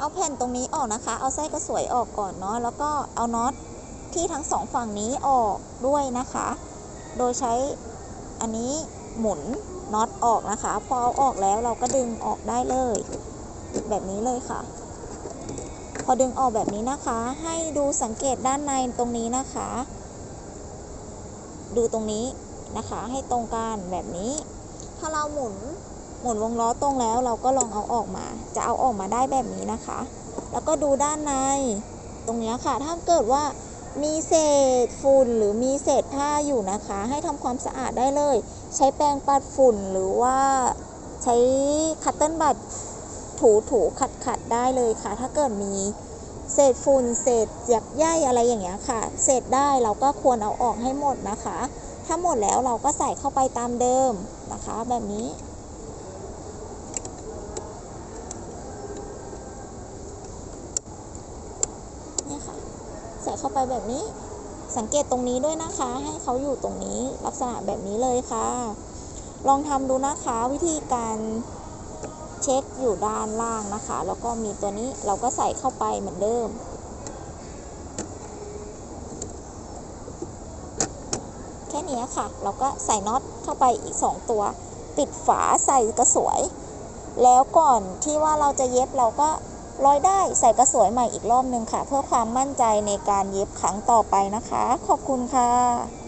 เอาแผ่นตรงนี้ออกนะคะ เอาไส้กระสวยออกก่อนเนาะ แล้วก็เอาน็อตที่ทั้งสองฝั่งนี้ออกด้วยนะคะ โดยใช้อันนี้หมุนน็อตออกนะคะ พอเอาออกแล้วเราก็ดึงออกได้เลย แบบนี้เลยค่ะ พอดึงออกแบบนี้นะคะ ให้ดูสังเกตด้านในตรงนี้นะคะ ดูตรงนี้นะคะ ให้ตรงกันแบบนี้ ถ้าเราหมุน หมุนวงล้อตรงแล้วเราก็ลองเอาออกมา จะเอาออกมาได้แบบนี้นะคะ แล้วก็ดูด้านในตรงนี้ค่ะ ถ้าเกิดว่ามีเศษฝุ่นหรือมีเศษผ้าอยู่นะคะ ให้ทำความสะอาดได้เลย ใช้แปรงปัดฝุ่นหรือว่าใช้คัตเติ้ลบัตถูถูขัดขัดได้เลยค่ะ ถ้าเกิดมีเศษฝุ่นเศษหยักใยอะไรอย่างเงี้ยค่ะ เศษได้เราก็ควรเอาออกให้หมดนะคะ ถ้าหมดแล้วเราก็ใส่เข้าไปตามเดิมนะคะ แบบนี้ เนี่ยค่ะ ใส่เข้าไปแบบนี้ สังเกตตรงนี้ด้วยนะคะ ให้เขาอยู่ตรงนี้ลักษณะแบบนี้เลยค่ะ ลองทำดูนะคะวิธีการเช็คอยู่ด้านล่างนะคะ แล้วก็มีตัวนี้เราก็ใส่เข้าไปเหมือนเดิม แค่นี้ค่ะ เราก็ใส่น็อตเข้าไปอีก 2 ตัว ปิดฝาใส่กระสวย แล้วก่อนที่ว่าเราจะเย็บเราก็ ร้อยได้ใส่กระสวยใหม่อีกรอบนึงค่ะ เพื่อความมั่นใจในการเย็บครั้งต่อไปนะคะ ขอบคุณค่ะ